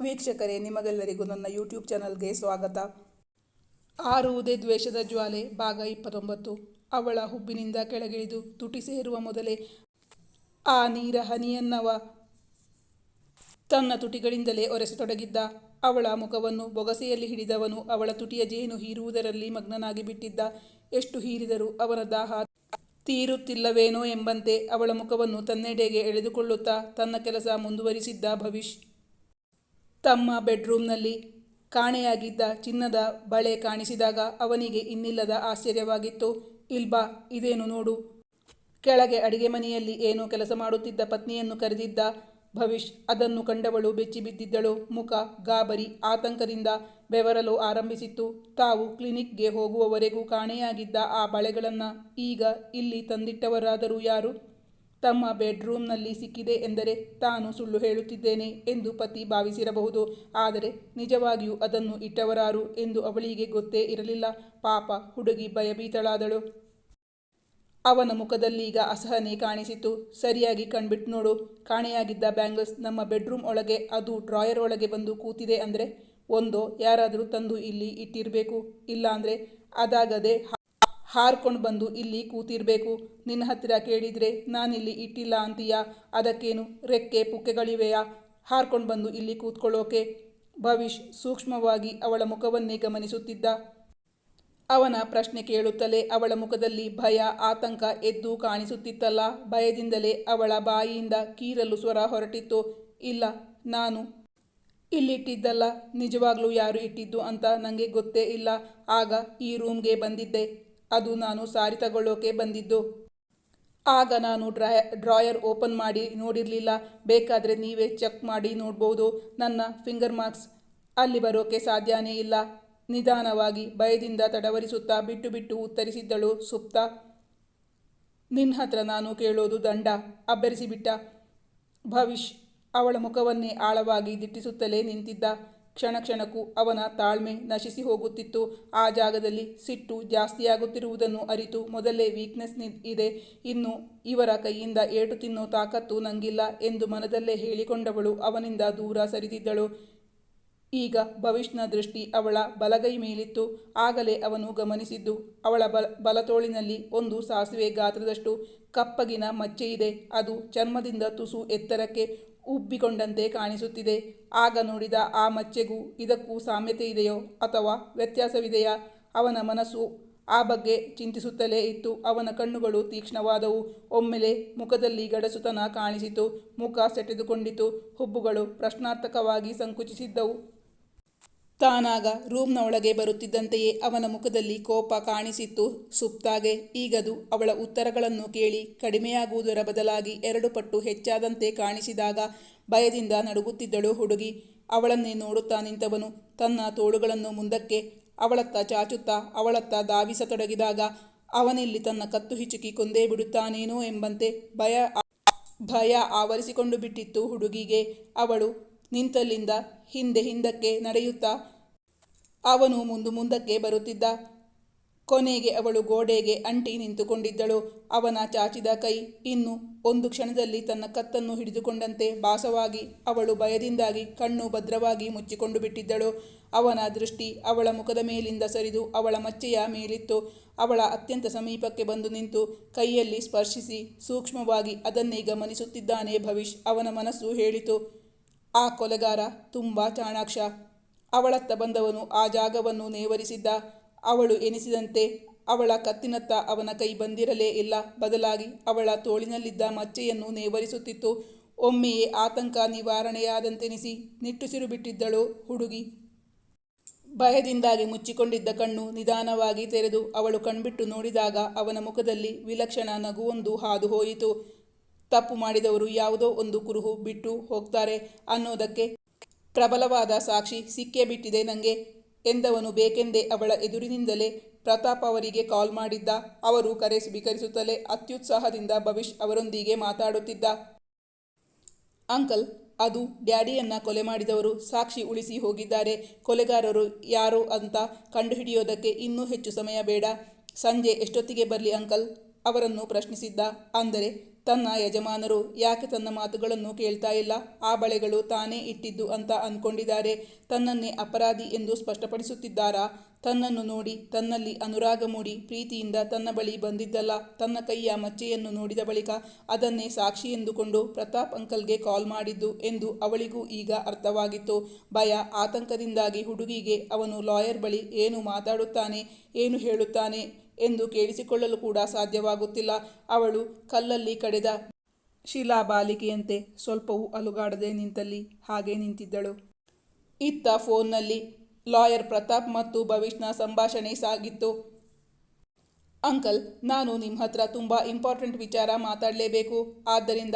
ವೀಕ್ಷಕರೇ, ನಿಮಗೆಲ್ಲರಿಗೂ ನನ್ನ ಯೂಟ್ಯೂಬ್ ಚಾನಲ್ಗೆ ಸ್ವಾಗತ. ಆರುವುದೇ ದ್ವೇಷದ ಜ್ವಾಲೆ, ಭಾಗ ಇಪ್ಪತ್ತೊಂಬತ್ತು. ಅವಳ ಹುಬ್ಬಿನಿಂದ ಕೆಳಗಿಳಿದು ತುಟಿ ಸೇರುವ ಮೊದಲೇ ಆ ನೀರ ಹನಿಯನ್ನವ ತನ್ನ ತುಟಿಗಳಿಂದಲೇ ಒರೆಸತೊಡಗಿದ್ದ. ಅವಳ ಮುಖವನ್ನು ಬೊಗಸೆಯಲ್ಲಿ ಹಿಡಿದವನು ಅವಳ ತುಟಿಯ ಜೇನು ಹೀರುವುದರಲ್ಲಿ ಮಗ್ನನಾಗಿ ಬಿಟ್ಟಿದ್ದ. ಎಷ್ಟು ಹೀರಿದರೂ ಅವನ ದಾಹ ತೀರುತ್ತಿಲ್ಲವೇನೋ ಎಂಬಂತೆ ಅವಳ ಮುಖವನ್ನು ತನ್ನೆಡೆಗೆ ಎಳೆದುಕೊಳ್ಳುತ್ತಾ ತನ್ನ ಕೆಲಸ ಮುಂದುವರಿಸಿದ್ದ ಭವಿಷ್. ತಮ್ಮ ಬೆಡ್ರೂಮ್ನಲ್ಲಿ ಕಾಣೆಯಾಗಿದ್ದ ಚಿನ್ನದ ಬಳೆ ಕಾಣಿಸಿದಾಗ ಅವನಿಗೆ ಇನ್ನಿಲ್ಲದ ಆಶ್ಚರ್ಯವಾಗಿತ್ತು. ಇಲ್ಬಾ, ಇದೇನು ನೋಡು. ಕೆಳಗೆ ಅಡಿಗೆ ಮನೆಯಲ್ಲಿ ಏನೋ ಕೆಲಸ ಮಾಡುತ್ತಿದ್ದ ಪತ್ನಿಯನ್ನು ಕರೆದಿದ್ದ ಭವಿಷ್ ಅದನ್ನು ಕಂಡವಳು ಬೆಚ್ಚಿ ಬಿದ್ದಿದ್ದಳು. ಮುಖ ಗಾಬರಿ, ಆತಂಕದಿಂದ ಬೆವರಲು ಆರಂಭಿಸಿತ್ತು. ತಾವು ಕ್ಲಿನಿಕ್ಗೆ ಹೋಗುವವರೆಗೂ ಕಾಣೆಯಾಗಿದ್ದ ಆ ಬಳೆಗಳನ್ನು ಈಗ ಇಲ್ಲಿ ತಂದಿಟ್ಟವರಾದರೂ ಯಾರು? ತಮ್ಮ ಬೆಡ್ರೂಮ್ನಲ್ಲಿ ಸಿಕ್ಕಿದೆ ಎಂದರೆ ತಾನು ಸುಳ್ಳು ಹೇಳುತ್ತಿದ್ದೇನೆ ಎಂದು ಪತಿ ಭಾವಿಸಿರಬಹುದು. ಆದರೆ ನಿಜವಾಗಿಯೂ ಅದನ್ನು ಇಟ್ಟವರಾರು ಎಂದು ಅವಳಿಗೆ ಗೊತ್ತೇ ಇರಲಿಲ್ಲ. ಪಾಪ, ಹುಡುಗಿ ಭಯಭೀತಳಾದಳು. ಅವನ ಮುಖದಲ್ಲೀಗ ಅಸಹನೆ ಕಾಣಿಸಿತು ಸರಿಯಾಗಿ ಕಣ್ಬಿಟ್ಟು ನೋಡು. ಕಾಣೆಯಾಗಿದ್ದ ಬ್ಯಾಂಗಲ್ಸ್ ನಮ್ಮ ಬೆಡ್ರೂಮ್ ಒಳಗೆ, ಅದು ಡ್ರಾಯರ್ ಒಳಗೆ ಬಂದು ಕೂತಿದೆ ಅಂದರೆ, ಒಂದೋ ಯಾರಾದರೂ ತಂದು ಇಲ್ಲಿ ಇಟ್ಟಿರಬೇಕು. ಇಲ್ಲಾಂದರೆ ಅದಾಗದೆ ಹಾರ್ಕೊಂಡು ಬಂದು ಇಲ್ಲಿ ಕೂತಿರಬೇಕು. ನಿನ್ನ ಹತ್ತಿರ ಕೇಳಿದರೆ ನಾನಿಲ್ಲಿ ಇಟ್ಟಿಲ್ಲ ಅಂತೀಯಾ? ಅದಕ್ಕೇನು ರೆಕ್ಕೆ ಪುಕ್ಕೆಗಳಿವೆಯಾ? ಹಾರ್ಕೊಂಡು ಬಂದು ಇಲ್ಲಿ ಕೂತ್ಕೊಳ್ಳೋಕೆ. ಭವಿಷ್ ಸೂಕ್ಷ್ಮವಾಗಿ ಅವಳ ಮುಖವನ್ನೇ ಗಮನಿಸುತ್ತಿದ್ದ. ಅವನ ಪ್ರಶ್ನೆ ಕೇಳುತ್ತಲೇ ಅವಳ ಮುಖದಲ್ಲಿ ಭಯ, ಆತಂಕ ಎದ್ದು ಕಾಣಿಸುತ್ತಿತ್ತಲ್ಲ. ಭಯದಿಂದಲೇ ಅವಳ ಬಾಯಿಯಿಂದ ಕೀರಲು ಸ್ವರ ಹೊರಟಿತ್ತು. ಇಲ್ಲ, ನಾನು ಇಲ್ಲಿಟ್ಟಿದ್ದಲ್ಲ. ನಿಜವಾಗ್ಲೂ ಯಾರು ಇಟ್ಟಿದ್ದು ಅಂತ ನನಗೆ ಗೊತ್ತೇ ಇಲ್ಲ. ಆಗ ಈ ರೂಮ್ಗೆ ಬಂದಿದ್ದೆ. ಅದು ನಾನು ಸಾರಿ ತಗೊಳ್ಳೋಕೆ ಬಂದಿದ್ದು. ಆಗ ನಾನು ಡ್ರಾಯ ಡ್ರಾಯರ್ ಓಪನ್ ಮಾಡಿ ನೋಡಿರಲಿಲ್ಲ. ಬೇಕಾದರೆ ನೀವೇ ಚೆಕ್ ಮಾಡಿ ನೋಡ್ಬೋದು. ನನ್ನ ಫಿಂಗರ್ ಮಾರ್ಕ್ಸ್ ಅಲ್ಲಿ ಬರೋಕೆ ಸಾಧ್ಯನೇ ಇಲ್ಲ. ನಿಧಾನವಾಗಿ ಭಯದಿಂದ ತಡವರಿಸುತ್ತಾ ಬಿಟ್ಟು ಬಿಟ್ಟು ಉತ್ತರಿಸಿದ್ದಳು ಸುಪ್ತ. ನಿನ್ನ ಹತ್ರ ನಾನು ಕೇಳೋದು ದಂಡ ಅಬ್ಬರಿಸಿಬಿಟ್ಟ ಭವಿಷ್, ಅವಳ ಮುಖವನ್ನೇ ಆಳವಾಗಿ ದಿಟ್ಟಿಸುತ್ತಲೇ ನಿಂತಿದ್ದ. ಕ್ಷಣ ಕ್ಷಣಕ್ಕೂ ಅವನ ತಾಳ್ಮೆ ನಶಿಸಿ ಹೋಗುತ್ತಿತ್ತು. ಆ ಜಾಗದಲ್ಲಿ ಸಿಟ್ಟು ಜಾಸ್ತಿಯಾಗುತ್ತಿರುವುದನ್ನು ಅರಿತು ಮೊದಲೇ ವೀಕ್ನೆಸ್ ಇದೆ. ಇನ್ನು ಇವರ ಕೈಯಿಂದ ಏಟು ತಿನ್ನೋ ತಾಕತ್ತು ನಂಗಿಲ್ಲ ಎಂದು ಮನದಲ್ಲೇ ಹೇಳಿಕೊಂಡವಳು ಅವನಿಂದ ದೂರ ಸರಿದಿದ್ದಳು. ಈಗ ಭವಿಷ್ಯನ ದೃಷ್ಟಿ ಅವಳ ಬಲಗೈ ಮೇಲಿತ್ತು. ಆಗಲೇ ಅವನು ಗಮನಿಸಿದ್ದು ಅವಳ ಬಲ ಬಲತೋಳಿನಲ್ಲಿ ಒಂದು ಸಾಸಿವೆ ಗಾತ್ರದಷ್ಟು ಕಪ್ಪಗಿನ ಮಚ್ಚೆಯಿದೆ ಅದು ಚರ್ಮದಿಂದ ತುಸು ಎತ್ತರಕ್ಕೆ ಉಬ್ಬಿಕೊಂಡಂತೆ ಕಾಣಿಸುತ್ತಿದೆ. ಆಗ ನೋಡಿದ ಆ ಮಚ್ಚೆಗೂ ಇದಕ್ಕೂ ಸಾಮ್ಯತೆ ಇದೆಯೋ ಅಥವಾ ವ್ಯತ್ಯಾಸವಿದೆಯಾ? ಅವನ ಮನಸ್ಸು ಆ ಬಗ್ಗೆ ಚಿಂತಿಸುತ್ತಲೇ ಇತ್ತು. ಅವನ ಕಣ್ಣುಗಳು ತೀಕ್ಷ್ಣವಾದವು. ಒಮ್ಮೆಲೆ ಮುಖದಲ್ಲಿ ಗಡಸುತನ ಕಾಣಿಸಿತು. ಮುಖ ಸೆಟೆದುಕೊಂಡಿತು. ಹುಬ್ಬುಗಳು ಪ್ರಶ್ನಾರ್ಥಕವಾಗಿ ಸಂಕುಚಿಸಿದ್ದವು. ತಾನಾಗ ರೂಮ್ನ ಒಳಗೆ ಬರುತ್ತಿದ್ದಂತೆಯೇ ಅವನ ಮುಖದಲ್ಲಿ ಕೋಪ ಕಾಣಿಸಿತ್ತು. ಸುಪ್ತಾಗೆ ಈಗದು ಅವಳ ಉತ್ತರಗಳನ್ನು ಕೇಳಿ ಕಡಿಮೆಯಾಗುವುದರ ಬದಲಾಗಿ ಎರಡು ಪಟ್ಟು ಹೆಚ್ಚಾದಂತೆ ಕಾಣಿಸಿದಾಗ ಭಯದಿಂದ ನಡುಗುತ್ತಿದ್ದಳು ಹುಡುಗಿ. ಅವಳನ್ನೇ ನೋಡುತ್ತಾ ನಿಂತವನು ತನ್ನ ತೋಳುಗಳನ್ನು ಮುಂದಕ್ಕೆ ಅವಳತ್ತ ಚಾಚುತ್ತಾ ಅವಳತ್ತ ಧಾವಿಸತೊಡಗಿದಾಗ ಅವನಿಲ್ಲಿ ತನ್ನ ಕತ್ತು ಹಿಚುಕಿ ಕೊಂದೇ ಬಿಡುತ್ತಾನೇನೋ ಎಂಬಂತೆ ಭಯ ಭಯ ಆವರಿಸಿಕೊಂಡು ಬಿಟ್ಟಿತ್ತು ಹುಡುಗಿಗೆ. ಅವಳು ನಿಂತಲ್ಲಿಂದ ಹಿಂದೆ ಹಿಂದಕ್ಕೆ ನಡೆಯುತ್ತಾ ಅವನು ಮುಂದು ಮುಂದಕ್ಕೆ ಬರುತ್ತಿದ್ದ. ಕೊನೆಗೆ ಅವಳು ಗೋಡೆಗೆ ಅಂಟಿ ನಿಂತುಕೊಂಡಿದ್ದಳು. ಅವನ ಚಾಚಿದ ಕೈ ಇನ್ನು ಒಂದು ಕ್ಷಣದಲ್ಲಿ ತನ್ನ ಕತ್ತನ್ನು ಹಿಡಿದುಕೊಂಡಂತೆ ಭಾಸವಾಗಿ ಅವಳು ಭಯದಿಂದಾಗಿ ಕಣ್ಣು ಭದ್ರವಾಗಿ ಮುಚ್ಚಿಕೊಂಡು ಬಿಟ್ಟಿದ್ದಳು. ಅವನ ದೃಷ್ಟಿ ಅವಳ ಮುಖದ ಮೇಲಿಂದ ಸರಿದು ಅವಳ ಮಚ್ಚೆಯ ಮೇಲಿತ್ತು. ಅವಳ ಅತ್ಯಂತ ಸಮೀಪಕ್ಕೆ ಬಂದು ನಿಂತು ಕೈಯಲ್ಲಿ ಸ್ಪರ್ಶಿಸಿ ಸೂಕ್ಷ್ಮವಾಗಿ ಅದನ್ನೇ ಗಮನಿಸುತ್ತಿದ್ದಾನೆ ಭವಿಷ್ ಅವನ ಮನಸ್ಸು ಹೇಳಿತು. ಆ ಕೊಲೆಗಾರ ತುಂಬ ಚಾಣಾಕ್ಷ. ಅವಳತ್ತ ಬಂದವನು ಆ ಜಾಗವನ್ನು ನೇವರಿಸಿದ್ದ. ಅವಳು ಎನಿಸಿದಂತೆ ಅವಳ ಕತ್ತಿನತ್ತ ಅವನ ಕೈ ಬಂದಿರಲೇ ಇಲ್ಲ. ಬದಲಾಗಿ ಅವಳ ತೋಳಿನಲ್ಲಿದ್ದ ಮಚ್ಚೆಯನ್ನು ನೇವರಿಸುತ್ತಿತ್ತು. ಒಮ್ಮೆಯೇ ಆತಂಕ ನಿವಾರಣೆಯಾದಂತೆನಿಸಿ ನಿಟ್ಟುಸಿರು ಬಿಟ್ಟಿದ್ದಳು ಹುಡುಗಿ. ಭಯದಿಂದಾಗಿ ಮುಚ್ಚಿಕೊಂಡಿದ್ದ ಕಣ್ಣು ನಿಧಾನವಾಗಿ ತೆರೆದು ಅವಳು ಕಣ್ಬಿಟ್ಟು ನೋಡಿದಾಗ ಅವನ ಮುಖದಲ್ಲಿ ವಿಲಕ್ಷಣ ನಗುವೊಂದು ಹಾದು ಹೋಯಿತು. ತಪ್ಪು ಮಾಡಿದವರು ಯಾವುದೋ ಒಂದು ಕುರುಹು ಬಿಟ್ಟು ಹೋಗ್ತಾರೆ ಅನ್ನೋದಕ್ಕೆ ಪ್ರಬಲವಾದ ಸಾಕ್ಷಿ ಸಿಕ್ಕೇ ಬಿಟ್ಟಿದೆ ನನಗೆ ಎಂದವನು ಬೇಕೆಂದೇ ಅವಳ ಎದುರಿನಿಂದಲೇ ಪ್ರತಾಪ್ ಅವರಿಗೆ ಕಾಲ್ ಮಾಡಿದ್ದ. ಅವರು ಕರೆ ಸ್ವೀಕರಿಸುತ್ತಲೇ ಅತ್ಯುತ್ಸಾಹದಿಂದ ಭವಿಷ್ ಅವರೊಂದಿಗೆ ಮಾತಾಡುತ್ತಿದ್ದ. ಅಂಕಲ್, ಅದು ಡ್ಯಾಡಿಯನ್ನ ಕೊಲೆ ಮಾಡಿದವರು ಸಾಕ್ಷಿ ಉಳಿಸಿ ಹೋಗಿದ್ದಾರೆ. ಕೊಲೆಗಾರರು ಯಾರು ಅಂತ ಕಂಡುಹಿಡಿಯೋದಕ್ಕೆ ಇನ್ನೂ ಹೆಚ್ಚು ಸಮಯ ಬೇಡ. ಸಂಜೆ ಎಷ್ಟೊತ್ತಿಗೆ ಬರಲಿ ಅಂಕಲ್? ಅವರನ್ನು ಪ್ರಶ್ನಿಸಿದ್ದ. ಅಂದರೆ ತನ್ನ ಯಜಮಾನರು ಯಾಕೆ ತನ್ನ ಮಾತುಗಳನ್ನು ಕೇಳ್ತಾ ಇಲ್ಲ? ಆ ಬಳೆಗಳು ತಾನೇ ಇಟ್ಟಿದ್ದು ಅಂತ ಅಂದ್ಕೊಂಡಿದ್ದಾರೆ ತನ್ನನ್ನೇ ಅಪರಾಧಿ ಎಂದು ಸ್ಪಷ್ಟಪಡಿಸುತ್ತಿದ್ದಾರಾ? ತನ್ನನ್ನು ನೋಡಿ ತನ್ನಲ್ಲಿ ಅನುರಾಗ ಮೂಡಿ ಪ್ರೀತಿಯಿಂದ ತನ್ನ ಬಳಿ ಬಂದಿದ್ದಲ್ಲ. ತನ್ನ ಕೈಯ ಮಚ್ಚೆಯನ್ನು ನೋಡಿದ ಬಳಿಕ ಅದನ್ನೇ ಸಾಕ್ಷಿ ಎಂದುಕೊಂಡು ಪ್ರತಾಪ್ ಅಂಕಲ್ಗೆ ಕಾಲ್ ಮಾಡಿದ್ದು ಎಂದು ಅವಳಿಗೂ ಈಗ ಅರ್ಥವಾಗಿತ್ತು. ಭಯ, ಆತಂಕದಿಂದಾಗಿ ಹುಡುಗಿಗೆ ಅವನು ಲಾಯರ್ ಬಳಿ ಏನು ಮಾತಾಡುತ್ತಾನೆ, ಏನು ಹೇಳುತ್ತಾನೆ ಎಂದು ಕೇಳಿಸಿಕೊಳ್ಳಲು ಕೂಡ ಸಾಧ್ಯವಾಗುತ್ತಿಲ್ಲ. ಅವಳು ಕಲ್ಲಲ್ಲಿ ಕಡೆದ ಶಿಲಾ ಬಾಲಿಕೆಯಂತೆ ಸ್ವಲ್ಪವೂ ಅಲುಗಾಡದೆ ನಿಂತಲ್ಲಿ ಹಾಗೆ ನಿಂತಿದ್ದಳು. ಇತ್ತ ಫೋನ್ನಲ್ಲಿ ಲಾಯರ್ ಪ್ರತಾಪ್ ಮತ್ತು ಭವಿಷ್ಣ ಸಂಭಾಷಣೆ ಸಾಗಿತ್ತು. ಅಂಕಲ್, ನಾನು ನಿಮ್ಮ ಹತ್ರ ತುಂಬ ಇಂಪಾರ್ಟೆಂಟ್ ವಿಚಾರ ಮಾತಾಡಲೇಬೇಕು. ಆದ್ದರಿಂದ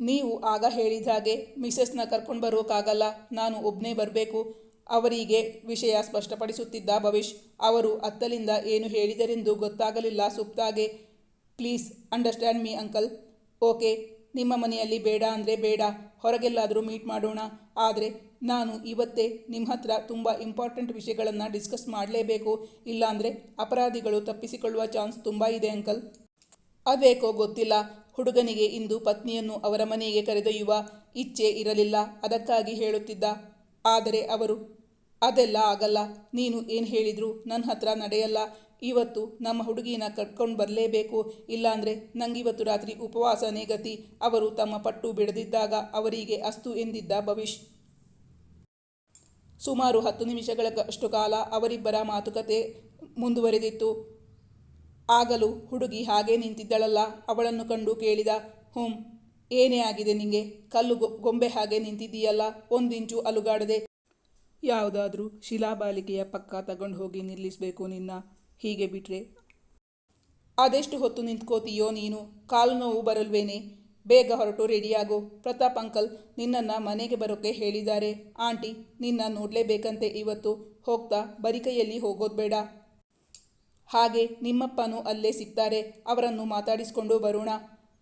ನೀವು ಆಗ ಹೇಳಿದ ಹಾಗೆ ಮಿಸಸ್ನ ಕರ್ಕೊಂಡು ಬರೋಕ್ಕಾಗಲ್ಲ. ನಾನು ಒಬ್ಬನೇ ಬರಬೇಕು. ಅವರಿಗೆ ವಿಷಯ ಸ್ಪಷ್ಟಪಡಿಸುತ್ತಿದ್ದ ಭವಿಷ್, ಅವರು ಅತ್ತಲಿಂದ ಏನು ಹೇಳಿದರೆಂದು ಗೊತ್ತಾಗಲಿಲ್ಲ ಸುಪ್ತಾಗೆ. Please understand me, uncle. Okay, ನಿಮ್ಮ ಮನೆಯಲ್ಲಿ ಬೇಡ ಅಂದರೆ ಬೇಡ, ಹೊರಗೆಲ್ಲಾದರೂ ಮೀಟ್ ಮಾಡೋಣ. ಆದರೆ ನಾನು ಇವತ್ತೇ ನಿಮ್ಮ ಹತ್ರ ತುಂಬ ಇಂಪಾರ್ಟೆಂಟ್ ವಿಷಯಗಳನ್ನು ಡಿಸ್ಕಸ್ ಮಾಡಲೇಬೇಕು. ಇಲ್ಲಾಂದರೆ ಅಪರಾಧಿಗಳು ತಪ್ಪಿಸಿಕೊಳ್ಳುವ ಚಾನ್ಸ್ ತುಂಬ ಇದೆ, ಅಂಕಲ್. ಅದೇಕೋ ಗೊತ್ತಿಲ್ಲ. ಹುಡುಗನಿಗೆ ಇಂದು ಪತ್ನಿಯನ್ನು ಅವರ ಮನೆಗೆ ಕರೆದೊಯ್ಯುವ ಇಚ್ಛೆ ಇರಲಿಲ್ಲ, ಅದಕ್ಕಾಗಿ ಹೇಳುತ್ತಿದ್ದ. ಆದರೆ ಅವರು ಅದೆಲ್ಲ ಆಗಲ್ಲ. ನೀನು ಏನು ಹೇಳಿದ್ರು ನನ್ನ ಹತ್ರ ನಡೆಯಲ್ಲ. ಇವತ್ತು ನಮ್ಮ ಹುಡುಗಿನ ಕಟ್ಕೊಂಡು ಬರಲೇಬೇಕು. ಇಲ್ಲಾಂದರೆ ನಂಗಿವತ್ತು ರಾತ್ರಿ ಉಪವಾಸ ಗತಿ. ಅವರು ತಮ್ಮ ಪಟ್ಟು ಬಿಡದಿದ್ದಾಗ ಅವರಿಗೆ ಅಸ್ತು ಎಂದಿದ್ದ ಭವಿಷ್. ಸುಮಾರು ಹತ್ತು ನಿಮಿಷಗಳ ಅಷ್ಟು ಕಾಲ ಅವರಿಬ್ಬರ ಮಾತುಕತೆ ಮುಂದುವರೆದಿತ್ತು. ಆಗಲೂ ಹುಡುಗಿ ಹಾಗೇ ನಿಂತಿದ್ದಳಲ್ಲ. ಅವಳನ್ನು ಕಂಡು ಕೇಳಿದ, ಹುಂ, ಏನೇ ಆಗಿದೆ ನಿಂಗೆ? ಕಲ್ಲು ಗೊಂಬೆ ಹಾಗೆ ನಿಂತಿದ್ದೀಯಲ್ಲ. ಒಂದಿಂಚು ಅಲುಗಾಡದೆ ಯಾವುದಾದ್ರೂ ಶಿಲಾಬಾಲಿಕೆಯ ಪಕ್ಕ ತಗೊಂಡು ಹೋಗಿ ನಿಲ್ಲಿಸಬೇಕು ನಿನ್ನ. ಹೀಗೆ ಬಿಟ್ರೆ? ಅದೆಷ್ಟು ಹೊತ್ತು ನಿಂತ್ಕೋತೀಯೋ ನೀನು? ಕಾಲು ನೋವು ಬರಲ್ವೇನೆ? ಬೇಗ ಹೊರಟು, ರೆಡಿಯಾಗೋ. ಪ್ರತಾಪ್ ಅಂಕಲ್ ನಿನ್ನನ್ನು ಮನೆಗೆ ಬರೋಕ್ಕೆ ಹೇಳಿದ್ದಾರೆ. ಆಂಟಿ, ನಿನ್ನ ನೋಡಲೇಬೇಕಂತೆ ಇವತ್ತು. ಹೋಗ್ತಾ, ಬರಿಕೈಯಲ್ಲಿ ಹೋಗೋದು ಬೇಡ. ಹಾಗೆ, ನಿಮ್ಮಪ್ಪನೂ ಅಲ್ಲೇ ಸಿಗ್ತಾರೆ. ಅವರನ್ನು ಮಾತಾಡಿಸ್ಕೊಂಡು ಬರೋಣ.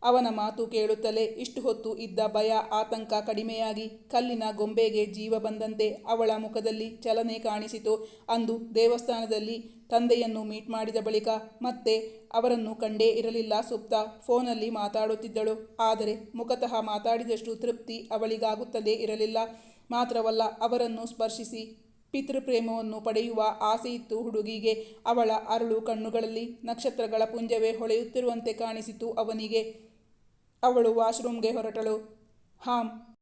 ಅವನ ಮಾತು ಕೇಳುತ್ತಲೇ ಇಷ್ಟು ಹೊತ್ತು ಇದ್ದ ಭಯ ಆತಂಕ ಕಡಿಮೆಯಾಗಿ ಕಲ್ಲಿನ ಗೊಂಬೆಗೆ ಜೀವ ಬಂದಂತೆ ಅವಳ ಮುಖದಲ್ಲಿ ಚಲನೆ ಕಾಣಿಸಿತು ಅಂದು ದೇವಸ್ಥಾನದಲ್ಲಿ ತಂದೆಯನ್ನು ಮೀಟ್ ಮಾಡಿದ ಬಳಿಕ ಮತ್ತೆ ಅವರನ್ನು ಕಂಡೇ ಇರಲಿಲ್ಲ ಸುಪ್ತ. ಫೋನಲ್ಲಿ ಮಾತಾಡುತ್ತಿದ್ದಳು. ಆದರೆ ಮುಖತಃ ಮಾತಾಡಿದಷ್ಟು ತೃಪ್ತಿ ಅವಳಿಗಾಗುತ್ತಲೇ ಇರಲಿಲ್ಲ. ಮಾತ್ರವಲ್ಲ ಅವರನ್ನು ಸ್ಪರ್ಶಿಸಿ ಪಿತೃಪ್ರೇಮವನ್ನು ಪಡೆಯುವ ಆಸೆಯಿತ್ತು ಹುಡುಗಿಗೆ. ಅವಳ ಅರಳು ಕಣ್ಣುಗಳಲ್ಲಿ ನಕ್ಷತ್ರಗಳ ಪುಂಜವೇ ಹೊಳೆಯುತ್ತಿರುವಂತೆ ಕಾಣಿಸಿತು ಅವನಿಗೆ. ಅವಳು ವಾಶ್ರೂಮ್ಗೆ ಹೊರಟಳು. ಹಾಂ.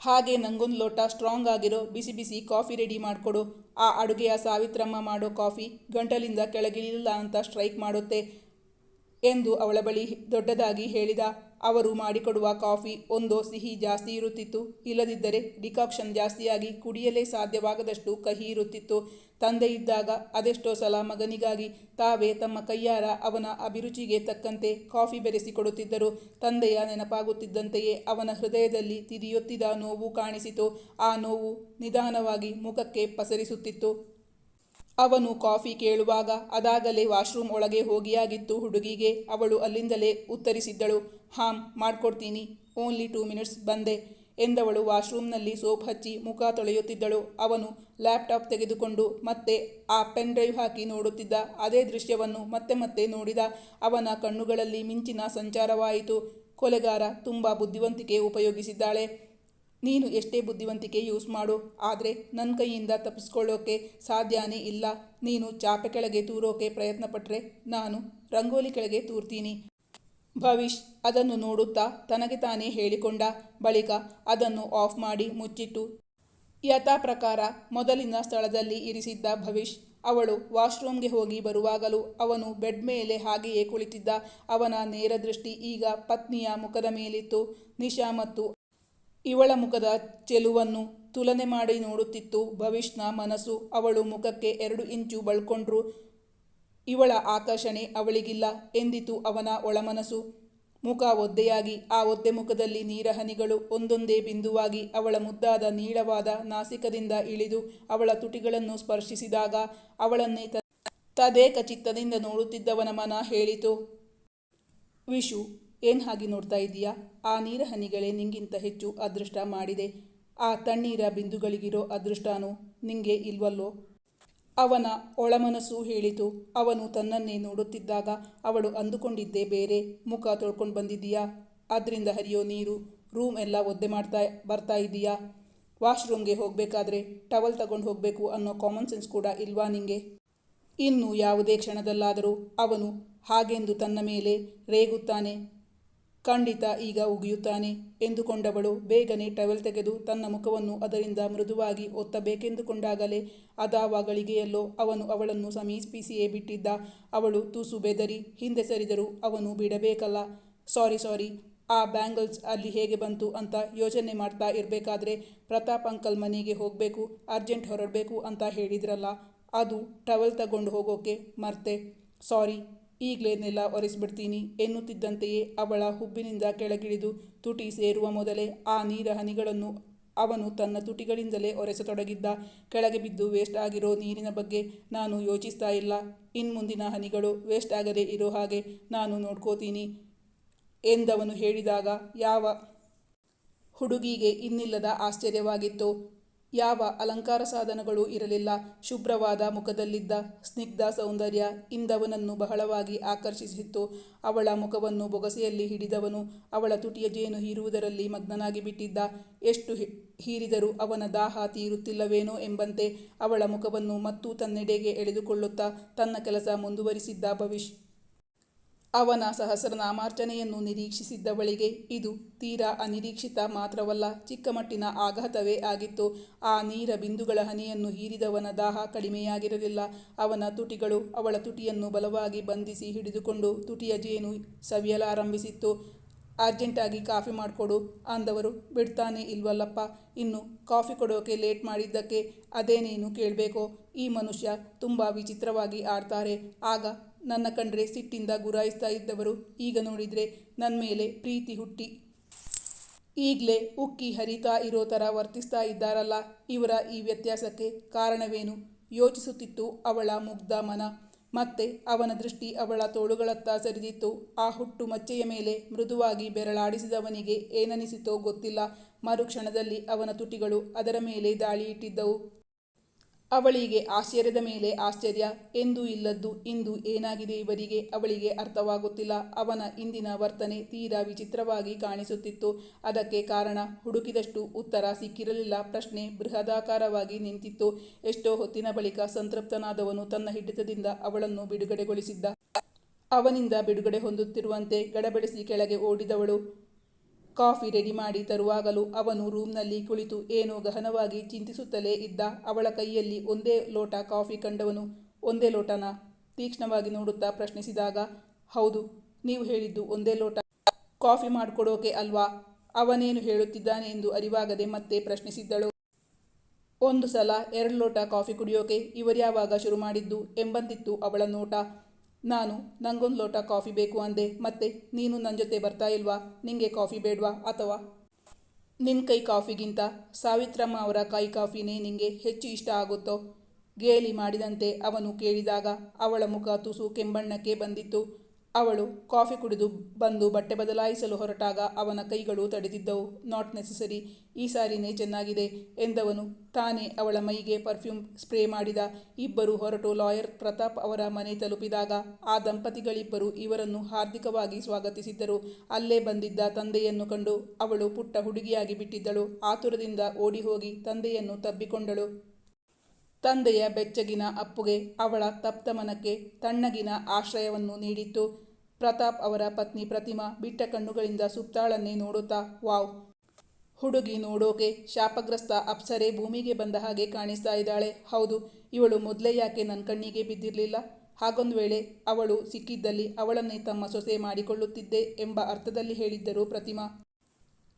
ಹಾಗೆ ನಂಗೊಂದು ಲೋಟ ಸ್ಟ್ರಾಂಗ್ ಆಗಿರೋ ಬಿಸಿ ಬಿಸಿ ಕಾಫಿ ರೆಡಿ ಮಾಡಿಕೊಡು. ಆ ಅಡುಗೆಯ ಸಾವಿತ್ರಮ್ಮ ಮಾಡೋ ಕಾಫಿ ಗಂಟಲಿಂದ ಕೆಳಗಿಳಿಲ್ಲ ಅಂತ ಸ್ಟ್ರೈಕ್ ಮಾಡುತ್ತೆ ಎಂದು ಅವಳ ಬಳಿ ದೊಡ್ಡದಾಗಿ ಹೇಳಿದ ಅವರು ಮಾಡಿಕೊಡುವ ಕಾಫಿ ಒಂದೋ ಸಿಹಿ ಜಾಸ್ತಿ ಇರುತ್ತಿತ್ತು. ಇಲ್ಲದಿದ್ದರೆ ಡಿಕಾಕ್ಷನ್ ಜಾಸ್ತಿಯಾಗಿ ಕುಡಿಯಲೇ ಸಾಧ್ಯವಾಗದಷ್ಟು ಕಹಿ ಇರುತ್ತಿತ್ತು. ತಂದೆ ಇದ್ದಾಗ ಅದೆಷ್ಟೋ ಸಲ ಮಗನಿಗಾಗಿ ತಾವೇ ತಮ್ಮ ಕೈಯಾರ ಅವನ ಅಭಿರುಚಿಗೆ ತಕ್ಕಂತೆ ಕಾಫಿ ಬೆರೆಸಿಕೊಡುತ್ತಿದ್ದರು. ತಂದೆಯ ನೆನಪಾಗುತ್ತಿದ್ದಂತೆಯೇ ಅವನ ಹೃದಯದಲ್ಲಿ ತಿರಿಯೊತ್ತಿದ ನೋವು ಕಾಣಿಸಿತು. ಆ ನೋವು ನಿಧಾನವಾಗಿ ಮುಖಕ್ಕೆ ಪಸರಿಸುತ್ತಿತ್ತು. ಅವನು ಕಾಫಿ ಕೇಳುವಾಗ ಅದಾಗಲೇ ವಾಶ್ರೂಮ್ ಒಳಗೆ ಹೋಗಿಯಾಗಿತ್ತು ಹುಡುಗಿಗೆ. ಅವಳು ಅಲ್ಲಿಂದಲೇ ಉತ್ತರಿಸಿದ್ದಳು, ಹಾಂ, ಮಾಡ್ಕೊಡ್ತೀನಿ. ಓನ್ಲಿ ಟೂ ಮಿನಿಟ್ಸ್ ಬಂದೆ, ಎಂದವಳು ವಾಶ್ರೂಮ್ನಲ್ಲಿ ಸೋಪ್ ಹಚ್ಚಿ ಮುಖ ತೊಳೆಯುತ್ತಿದ್ದಳು. ಅವನು ಲ್ಯಾಪ್ಟಾಪ್ ತೆಗೆದುಕೊಂಡು ಮತ್ತೆ ಆ ಪೆನ್ ಡ್ರೈವ್ ಹಾಕಿ ನೋಡುತ್ತಿದ್ದ ಅದೇ ದೃಶ್ಯವನ್ನು ಮತ್ತೆ ಮತ್ತೆ ನೋಡಿದ ಅವನ ಕಣ್ಣುಗಳಲ್ಲಿ ಮಿಂಚಿನ ಸಂಚಾರವಾಯಿತು. ಕೊಲೆಗಾರ ತುಂಬ ಬುದ್ಧಿವಂತಿಕೆ ಉಪಯೋಗಿಸಿದ್ದಾಳೆ. ನೀನು ಎಷ್ಟೇ ಬುದ್ಧಿವಂತಿಕೆ ಯೂಸ್ ಮಾಡು, ಆದರೆ ನನ್ನ ಕೈಯಿಂದ ತಪ್ಪಿಸ್ಕೊಳ್ಳೋಕೆ ಸಾಧ್ಯನೇ ಇಲ್ಲ. ನೀನು ಚಾಪೆ ಕೆಳಗೆ ತೂರೋಕೆ ಪ್ರಯತ್ನ ಪಟ್ಟರೆ ನಾನು ರಂಗೋಲಿ ಕೆಳಗೆ ತೂರ್ತೀನಿ. ಭವಿಷ್ ಅದನ್ನು ನೋಡುತ್ತಾ ತನಗೆ ತಾನೇ ಹೇಳಿಕೊಂಡ. ಬಳಿಕ ಅದನ್ನು ಆಫ್ ಮಾಡಿ ಮುಚ್ಚಿಟ್ಟು ಯಥಾ ಪ್ರಕಾರ ಮೊದಲಿನ ಸ್ಥಳದಲ್ಲಿ ಇರಿಸಿದ್ದ ಭವಿಷ್ ಅವಳು ವಾಶ್ರೂಮ್ಗೆ ಹೋಗಿ ಬರುವಾಗಲೂ ಅವನು ಬೆಡ್ ಮೇಲೆ ಹಾಗೆಯೇ ಕುಳಿತಿದ್ದ. ಅವನ ನೇರ ದೃಷ್ಟಿ ಈಗ ಪತ್ನಿಯ ಮುಖದ ಮೇಲಿತ್ತು. ನಿಶಾ ಮತ್ತು ಇವಳ ಮುಖದ ಚೆಲುವನ್ನು ತುಲನೆ ಮಾಡಿ ನೋಡುತ್ತಿತ್ತು ಭವಿಷ್ಣ ಮನಸ್ಸು ಅವಳು ಮುಖಕ್ಕೆ ಎರಡು ಇಂಚು ಬಳ್ಕೊಂಡ್ರು. ಇವಳ ಆಕರ್ಷಣೆ ಅವಳಿಗಿಲ್ಲ ಎಂದಿತು ಅವನ ಒಳಮನಸ್ಸು. ಮುಖ ಒದ್ದೆಯಾಗಿ ಆ ಒದ್ದೆ ಮುಖದಲ್ಲಿ ನೀರಹನಿಗಳು ಒಂದೊಂದೇ ಬಿಂದುವಾಗಿ ಅವಳ ಮುದ್ದಾದ ನೀಳವಾದ ನಾಸಿಕದಿಂದ ಇಳಿದು ಅವಳ ತುಟಿಗಳನ್ನು ಸ್ಪರ್ಶಿಸಿದಾಗ ಅವಳನ್ನೇ ತದೇಕ ಚಿತ್ತದಿಂದ ನೋಡುತ್ತಿದ್ದವನ ಮನ ಹೇಳಿತು. ವಿಶು ಏನು ಹಾಗೆ ನೋಡ್ತಾ ಇದೀಯಾ ಆ ನೀರ ಹನಿಗಳೇ ನಿಂಗಿಂತ ಹೆಚ್ಚು ಅದೃಷ್ಟ ಮಾಡಿದೆ. ಆ ತಣ್ಣೀರ ಬಿಂದುಗಳಿಗಿರೋ ಅದೃಷ್ಟನೂ ನಿಂಗೆ ಇಲ್ವಲ್ಲೋ? ಅವನ ಒಳಮನಸ್ಸು ಹೇಳಿತು. ಅವನು ತನ್ನನ್ನೇ ನೋಡುತ್ತಿದ್ದಾಗ ಅವಳು ಅಂದುಕೊಂಡಿದ್ದೇ, ಬೇರೆ ಮುಖ ತೊಳ್ಕೊಂಡು ಬಂದಿದ್ದೀಯಾ? ಅದರಿಂದ ಹರಿಯೋ ನೀರು, ರೂಮ್ ಎಲ್ಲ ಒದ್ದೆ ಮಾಡ್ತಾ, ಬರ್ತಾ ಇದೀಯಾ ವಾಶ್ರೂಮ್ಗೆ ಹೋಗಬೇಕಾದ್ರೆ ಟವಲ್ ತಗೊಂಡು ಹೋಗಬೇಕು ಅನ್ನೋ ಕಾಮನ್ ಸೆನ್ಸ್ ಕೂಡ ಇಲ್ವಾ ನಿಂಗೆ? ಇನ್ನು ಯಾವುದೇ ಕ್ಷಣದಲ್ಲಾದರೂ ಅವನು ಹಾಗೆಂದು ತನ್ನ ಮೇಲೆ ರೇಗುತ್ತಾನೆ. ಖಂಡಿತ ಈಗ ಉಗಿಯುತ್ತಾನೆ ಎಂದುಕೊಂಡವಳು ಬೇಗನೆ ಟವೆಲ್ ತೆಗೆದು ತನ್ನ ಮುಖವನ್ನು ಅದರಿಂದ ಮೃದುವಾಗಿ ಒತ್ತಬೇಕೆಂದುಕೊಂಡಾಗಲೇ ಅದಾವಾಗಳಿಗೆಯಲ್ಲೋ ಅವನು ಅವಳನ್ನು ಸಮೀಪಿಸಿಯೇ ಬಿಟ್ಟಿದ್ದ. ಅವಳು ತೂಸು ಬೆದರಿ, ಹಿಂದೆ ಸರಿದರೂ ಅವನು ಬಿಡಬೇಕಲ್ಲ. ಸಾರಿ ಸಾರಿ, ಆ ಬ್ಯಾಂಗಲ್ಸ್ ಅಲ್ಲಿ ಹೇಗೆ ಬಂತು ಅಂತ ಯೋಚನೆ ಮಾಡ್ತಾ ಇರಬೇಕಾದ್ರೆ ಪ್ರತಾಪ್ ಅಂಕಲ್ ಮನೆಗೆ ಹೋಗಬೇಕು, ಅರ್ಜೆಂಟ್ ಹೊರಡಬೇಕು ಅಂತ ಹೇಳಿದ್ರಲ್ಲ. ಅದು ಟವೆಲ್ ತಗೊಂಡು ಹೋಗೋಕೆ ಮರ್ತೆ. ಸಾರಿ. ಈಗಲೇ ನೆಲ ಒರೆಸ್ಬಿಡ್ತೀನಿ ಎನ್ನುತ್ತಿದ್ದಂತೆಯೇ ಅವಳ ಹುಬ್ಬಿನಿಂದ ಕೆಳಗಿಳಿದು ತುಟಿ ಸೇರುವ ಮೊದಲೇ ಆ ನೀರ ಹನಿಗಳನ್ನು ಅವನು ತನ್ನ ತುಟಿಗಳಿಂದಲೇ ಒರೆಸತೊಡಗಿದ್ದ. ಕೆಳಗೆ ಬಿದ್ದು ವೇಸ್ಟ್ ಆಗಿರೋ ನೀರಿನ ಬಗ್ಗೆ ನಾನು ಯೋಚಿಸ್ತಾ ಇಲ್ಲ. ಇನ್ಮುಂದಿನ ಹನಿಗಳು ವೇಸ್ಟ್ ಆಗದೆ ಇರೋ ಹಾಗೆ ನಾನು ನೋಡ್ಕೋತೀನಿ ಎಂದವನು ಹೇಳಿದಾಗ ಯಾವ ಹುಡುಗಿಗೆ ಇನ್ನಿಲ್ಲದ ಆಶ್ಚರ್ಯವಾಗಿತ್ತು. ಯಾವ ಅಲಂಕಾರ ಸಾಧನಗಳು ಇರಲಿಲ್ಲ. ಶುಭ್ರವಾದ ಮುಖದಲ್ಲಿದ್ದ ಸ್ನಿಗ್ಧ ಸೌಂದರ್ಯ ಇಂದವನನ್ನು ಬಹಳವಾಗಿ ಆಕರ್ಷಿಸಿತ್ತು. ಅವಳ ಮುಖವನ್ನು ಬೊಗಸೆಯಲ್ಲಿ ಹಿಡಿದವನು ಅವಳ ತುಟಿಯ ಜೇನು ಹೀರುವುದರಲ್ಲಿ ಮಗ್ನನಾಗಿ ಬಿಟ್ಟಿದ್ದ. ಎಷ್ಟು ಹೀರಿದರೂ ಅವನ ದಾಹ ತೀರುತ್ತಿಲ್ಲವೇನೋ ಎಂಬಂತೆ ಅವಳ ಮುಖವನ್ನು ಮತ್ತೂ ತನ್ನೆಡೆಗೆ ಎಳೆದುಕೊಳ್ಳುತ್ತಾ ತನ್ನ ಕೆಲಸ ಮುಂದುವರಿಸಿದ್ದ ಭವಿಷ್ ಅವನ ಸಹಸ್ರನಾಮಾರ್ಚನೆಯನ್ನು ನಿರೀಕ್ಷಿಸಿದ್ದವಳಿಗೆ ಇದು ತೀರಾ ಅನಿರೀಕ್ಷಿತ ಮಾತ್ರವಲ್ಲ, ಚಿಕ್ಕಮಟ್ಟಿನ ಆಘಾತವೇ ಆಗಿತ್ತು. ಆ ನೀರ ಬಿಂದುಗಳ ಹನಿಯನ್ನು ಹೀರಿದವನ ದಾಹ ಕಡಿಮೆಯಾಗಿರಲಿಲ್ಲ. ಅವನ ತುಟಿಗಳು ಅವಳ ತುಟಿಯನ್ನು ಬಲವಾಗಿ ಬಂಧಿಸಿ ಹಿಡಿದುಕೊಂಡು ತುಟಿಯ ಜೇನು ಸವಿಯಲಾರಂಭಿಸಿತ್ತು. ಅರ್ಜೆಂಟಾಗಿ ಕಾಫಿ ಮಾಡಿಕೊಡು ಅಂದವರು. ಬಿಡ್ತಾನೆ ಇಲ್ವಲ್ಲಪ್ಪ, ಇನ್ನು ಕಾಫಿ ಕೊಡೋಕೆ ಲೇಟ್ ಮಾಡಿದ್ದಕ್ಕೆ ಅದೇ ನೀನು ಕೇಳಬೇಕೋ. ಈ ಮನುಷ್ಯ ತುಂಬ ವಿಚಿತ್ರವಾಗಿ ಆಡ್ತಾರೆ. ಆಗ ನನ್ನ ಕಂಡ್ರೆ ಸಿಟ್ಟಿಂದ ಗುರಾಯಿಸ್ತಾ ಇದ್ದವರು, ಈಗ ನೋಡಿದರೆ ನನ್ನ ಮೇಲೆ ಪ್ರೀತಿ ಹುಟ್ಟಿ. ಈಗಲೇ ಉಕ್ಕಿ ಹರಿತಾ ಇರೋ ಥರ ವರ್ತಿಸ್ತಾ ಇದ್ದಾರಲ್ಲ, ಇವರ ಈ ವ್ಯತ್ಯಾಸಕ್ಕೆ ಕಾರಣವೇನು? ಯೋಚಿಸುತ್ತಿತ್ತು ಅವಳ ಮುಗ್ಧ ಮನ. ಮತ್ತೆ ಅವನ ದೃಷ್ಟಿ ಅವಳ ತೋಳುಗಳತ್ತ ಸರಿದಿತ್ತು. ಆ ಹುಟ್ಟು ಮಚ್ಚೆಯ ಮೇಲೆ ಮೃದುವಾಗಿ ಬೆರಳಾಡಿಸಿದವನಿಗೆ ಏನನಿಸಿತೋ ಗೊತ್ತಿಲ್ಲ. ಮರುಕ್ಷಣದಲ್ಲಿ ಅವನ ತುಟಿಗಳು ಅದರ ಮೇಲೆ ದಾಳಿ ಇಟ್ಟಿದ್ದವು ಅವಳಿಗೆ ಆಶ್ಚರ್ಯದ ಮೇಲೆ ಆಶ್ಚರ್ಯ. ಎಂದೂ ಇಲ್ಲದ್ದು ಇಂದು ಏನಾಗಿದೆ ಇವರಿಗೆ? ಅವಳಿಗೆ ಅರ್ಥವಾಗುತ್ತಿಲ್ಲ. ಅವನ ಇಂದಿನ ವರ್ತನೆ ತೀರಾ ವಿಚಿತ್ರವಾಗಿ ಕಾಣಿಸುತ್ತಿತ್ತು. ಅದಕ್ಕೆ ಕಾರಣ ಹುಡುಕಿದಷ್ಟು ಉತ್ತರ ಸಿಕ್ಕಿರಲಿಲ್ಲ. ಪ್ರಶ್ನೆ ಬೃಹದಾಕಾರವಾಗಿ ನಿಂತಿತ್ತು. ಎಷ್ಟೋ ಹೊತ್ತಿನ ಬಳಿಕ ಸಂತೃಪ್ತನಾದವನು ತನ್ನ ಹಿಡಿತದಿಂದ ಅವಳನ್ನು ಬಿಡುಗಡೆಗೊಳಿಸಿದ್ದ. ಅವನಿಂದ ಬಿಡುಗಡೆ ಹೊಂದುತ್ತಿರುವಂತೆ ಗಡಬಡಿಸಿ ಕೆಳಗೆ ಓಡಿದವಳು. ಕಾಫಿ ರೆಡಿ ಮಾಡಿ ತರುವಾಗಲೂ ಅವನು ರೂಮ್ನಲ್ಲಿ ಕುಳಿತು ಏನೋ ಗಹನವಾಗಿ ಚಿಂತಿಸುತ್ತಲೇ ಇದ್ದ. ಅವಳ ಕೈಯಲ್ಲಿ ಒಂದೇ ಲೋಟ ಕಾಫಿ ಕಂಡವನು ಒಂದೇ ಲೋಟನ ತೀಕ್ಷ್ಣವಾಗಿ ನೋಡುತ್ತಾ ಪ್ರಶ್ನಿಸಿದಾಗ, ಹೌದು, ನೀವು ಹೇಳಿದ್ದು ಒಂದೇ ಲೋಟ ಕಾಫಿ ಮಾಡಿಕೊಡೋಕೆ ಅಲ್ವಾ? ಅವನೇನು ಹೇಳುತ್ತಿದ್ದಾನೆ ಎಂದು ಅರಿವಾಗದೆ ಮತ್ತೆ ಪ್ರಶ್ನಿಸಿದ್ದಳು. ಒಂದು ಸಲ ಎರಡು ಲೋಟ ಕಾಫಿ ಕುಡಿಯೋಕೆ ಇವರ್ಯಾವಾಗ ಶುರು ಮಾಡಿದ್ದು? ಎಂಬಂತಿತ್ತು ಅವಳ ನೋಟ. ನಾನು, ನಂಗೊಂದು ಲೋಟ ಕಾಫಿ ಬೇಕು ಅಂದೆ, ಮತ್ತೆ ನೀನು ನನ್ನ ಜೊತೆ ಬರ್ತಾ ಇಲ್ವಾ? ನಿಂಗೆ ಕಾಫಿ ಬೇಡವಾ ಅಥವಾ? ನಿನ್ನ ಕೈ ಕಾಫಿಗಿಂತ ಸಾವಿತ್ರಮ್ಮ ಅವರ ಕೈ ಕಾಫಿನೇ ನಿಂಗೆ ಹೆಚ್ಚು ಇಷ್ಟ ಆಗುತ್ತೋ? ಗೇಲಿ ಮಾಡಿದಂತೆ ಅವನು ಕೇಳಿದಾಗ ಅವಳ ಮುಖ ತುಸು ಕೆಂಬಣ್ಣಕ್ಕೆ ಬಂದಿತ್ತು. ಅವಳು ಕಾಫಿ ಕುಡಿದು ಬಂದು ಬಟ್ಟೆ ಬದಲಾಯಿಸಲು ಹೊರಟಾಗ ಅವನ ಕೈಗಳು ತಡೆದಿದ್ದವು. ನಾಟ್ ನೆಸೆಸರಿ ಈ ಸಾರಿನೇ ಚೆನ್ನಾಗಿದೆ ಎಂದವನು ತಾನೇ ಅವಳ ಮೈಗೆ ಪರ್ಫ್ಯೂಮ್ ಸ್ಪ್ರೇ ಮಾಡಿದ. ಇಬ್ಬರು ಹೊರಟು ಲಾಯರ್ ಪ್ರತಾಪ್ ಅವರ ಮನೆ ತಲುಪಿದಾಗ ಆ ದಂಪತಿಗಳಿಬ್ಬರು ಇವರನ್ನು ಹಾರ್ದಿಕವಾಗಿ ಸ್ವಾಗತಿಸಿದ್ದರು. ಅಲ್ಲೇ ಬಂದಿದ್ದ ತಂದೆಯನ್ನು ಕಂಡು ಅವಳು ಪುಟ್ಟ ಹುಡುಗಿಯಾಗಿ ಬಿಟ್ಟಿದ್ದಳು. ಆತುರದಿಂದ ಓಡಿ ಹೋಗಿ ತಂದೆಯನ್ನು ತಬ್ಬಿಕೊಂಡಳು. ತಂದೆಯ ಬೆಚ್ಚಗಿನ ಅಪ್ಪುಗೆ ಅವಳ ತಪ್ತಮನಕ್ಕೆ ತಣ್ಣಗಿನ ಆಶ್ರಯವನ್ನು ನೀಡಿತ್ತು. ಪ್ರತಾಪ್ ಅವರ ಪತ್ನಿ ಪ್ರತಿಮಾ ಬಿಟ್ಟ ಕಣ್ಣುಗಳಿಂದ ಸುಪ್ತಾಳನ್ನೇ ನೋಡುತ್ತಾ, ವಾವ್! ಹುಡುಗಿ ನೋಡೋಕೆ ಶಾಪಗ್ರಸ್ತ ಅಪ್ಸರೆ ಭೂಮಿಗೆ ಬಂದ ಹಾಗೆ ಕಾಣಿಸ್ತಾ ಇದ್ದಾಳೆ. ಹೌದು, ಇವಳು ಮೊದಲೇ ಯಾಕೆ ನನ್ನ ಕಣ್ಣಿಗೆ ಬಿದ್ದಿರಲಿಲ್ಲ? ಹಾಗೊಂದು ವೇಳೆ ಅವಳು ಸಿಕ್ಕಿದ್ದಲ್ಲಿ ಅವಳನ್ನೇ ತಮ್ಮ ಸೊಸೆ ಮಾಡಿಕೊಳ್ಳುತ್ತಿದ್ದೆ ಎಂಬ ಅರ್ಥದಲ್ಲಿ ಹೇಳಿದ್ದರು ಪ್ರತಿಮಾ.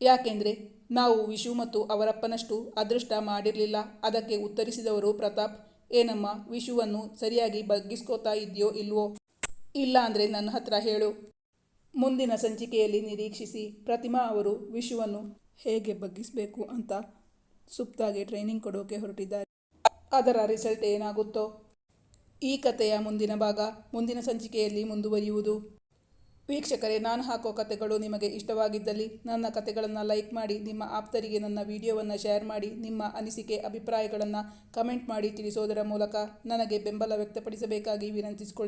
ಯಾಕೆಂದ್ರೆ ನಾವು ವಿಶು ಮತ್ತು ಅವರಪ್ಪನಷ್ಟು ಅದೃಷ್ಟ ಮಾಡಿರಲಿಲ್ಲ. ಅದಕ್ಕೆ ಉತ್ತರಿಸಿದವರು ಪ್ರತಾಪ್, ಏನಮ್ಮ, ವಿಶುವನ್ನು ಸರಿಯಾಗಿ ಬಗ್ಗಿಸ್ಕೋತಾ ಇದೆಯೋ ಇಲ್ವೋ? ಇಲ್ಲ ಅಂದರೆ ನನ್ನ ಹತ್ರ ಹೇಳು. ಮುಂದಿನ ಸಂಚಿಕೆಯಲ್ಲಿ ನಿರೀಕ್ಷಿಸಿ ಪ್ರತಿಮಾ ಅವರು ವಿಶುವನ್ನು ಹೇಗೆ ಬಗ್ಗಿಸಬೇಕು ಅಂತ ಸುಪ್ತಾಗಿ ಟ್ರೈನಿಂಗ್ ಕೊಡೋಕೆ ಹೊರಟಿದ್ದಾರೆ. ಅದರ ರಿಸಲ್ಟ್ ಏನಾಗುತ್ತೋ? ಈ ಕಥೆಯ ಮುಂದಿನ ಭಾಗ ಮುಂದಿನ ಸಂಚಿಕೆಯಲ್ಲಿ ಮುಂದುವರಿಯುವುದು. ವೀಕ್ಷಕರೇ, ನಾನು ಹಾಕೋ ಕತೆಗಳು ನಿಮಗೆ ಇಷ್ಟವಾಗಿದ್ದಲ್ಲಿ ನನ್ನ ಕತೆಗಳನ್ನು ಲೈಕ್ ಮಾಡಿ, ನಿಮ್ಮ ಆಪ್ತರಿಗೆ ನನ್ನ ವಿಡಿಯೋವನ್ನು ಶೇರ್ ಮಾಡಿ, ನಿಮ್ಮ ಅನಿಸಿಕೆ, ಅಭಿಪ್ರಾಯಗಳನ್ನು ಕಮೆಂಟ್ ಮಾಡಿ ತಿಳಿಸೋದರ ಮೂಲಕ ನನಗೆ ಬೆಂಬಲ ವ್ಯಕ್ತಪಡಿಸಬೇಕಾಗಿ ವಿನಂತಿಸಿಕೊಳ್ತೀನಿ.